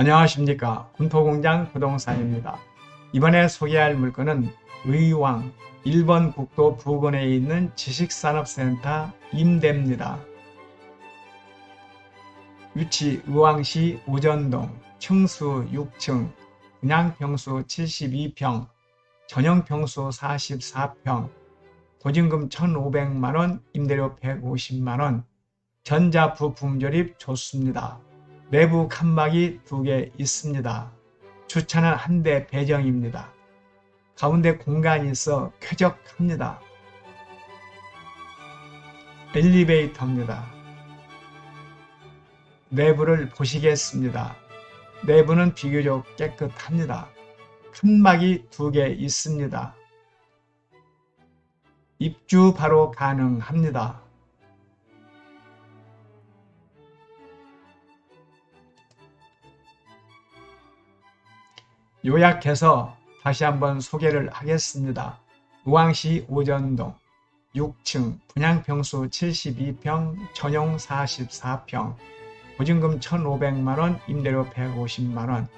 안녕하십니까 군포공장 부동산입니다. 이번에 소개할 물건은 의왕 1번 국도 부근에 있는 지식산업센터 임대입니다. 위치 의왕시 오전동 층수 6층 분양평수 72평 전용평수 44평 보증금 1,500만원 임대료 150만원 전자부품 조립 좋습니다. 내부 칸막이 두 개 있습니다. 주차는 한 대 배정입니다. 가운데 공간이 있어 쾌적합니다. 엘리베이터입니다. 내부를 보시겠습니다. 내부는 비교적 깨끗합니다. 칸막이 두 개 있습니다. 입주 바로 가능합니다. 요약해서 다시 한번 소개를 하겠습니다. 우왕시 오전동 6층 분양평수 72평 전용 44평 보증금 1,500만원 임대료 150만원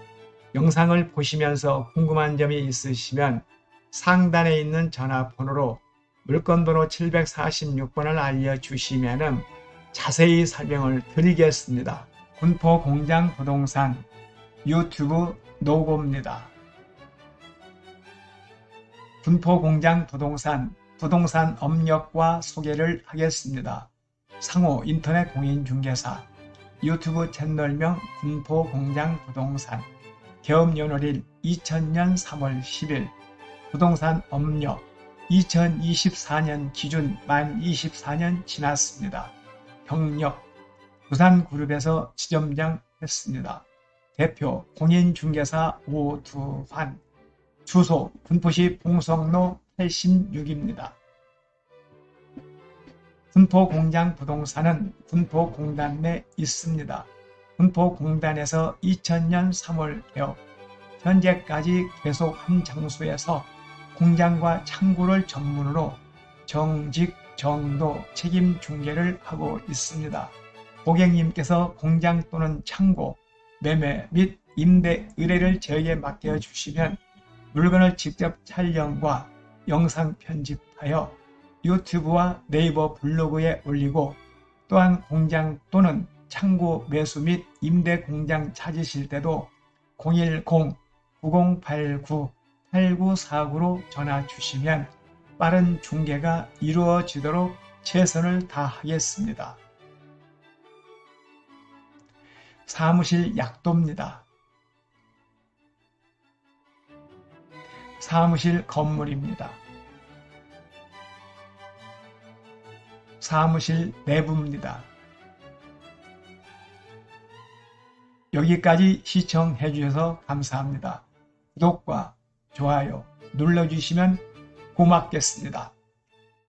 영상을 보시면서 궁금한 점이 있으시면 상단에 있는 전화번호로 물건번호 746번을 알려주시면 자세히 설명을 드리겠습니다. 군포공장 부동산 유튜브 노고입니다. 분포공장 부동산, 부동산 업력과 소개를 하겠습니다. 상호 인터넷 공인중개사, 유튜브 채널명 분포공장 부동산, 개업연월 일 2000년 3월 10일, 부동산 업력 2024년 기준 만 24년 지났습니다. 경력 부산그룹에서 지점장 했습니다. 대표 공인중개사 오두환 주소 분포시 봉성로 86입니다. 분포공장 부동산은 분포공단 내 있습니다. 분포공단에서 2000년 3월 개업 현재까지 계속 한 장소에서 공장과 창고를 전문으로 정직, 정도, 책임 중개를 하고 있습니다. 고객님께서 공장 또는 창고, 매매 및 임대 의뢰를 저에게 맡겨 주시면 물건을 직접 촬영과 영상 편집하여 유튜브와 네이버 블로그에 올리고 또한 공장 또는 창고 매수 및 임대 공장 찾으실 때도 010-9089-8949로 전화 주시면 빠른 중개가 이루어지도록 최선을 다하겠습니다. 사무실 약도입니다. 사무실 건물입니다. 사무실 내부입니다. 여기까지 시청해 주셔서 감사합니다. 구독과 좋아요 눌러주시면 고맙겠습니다.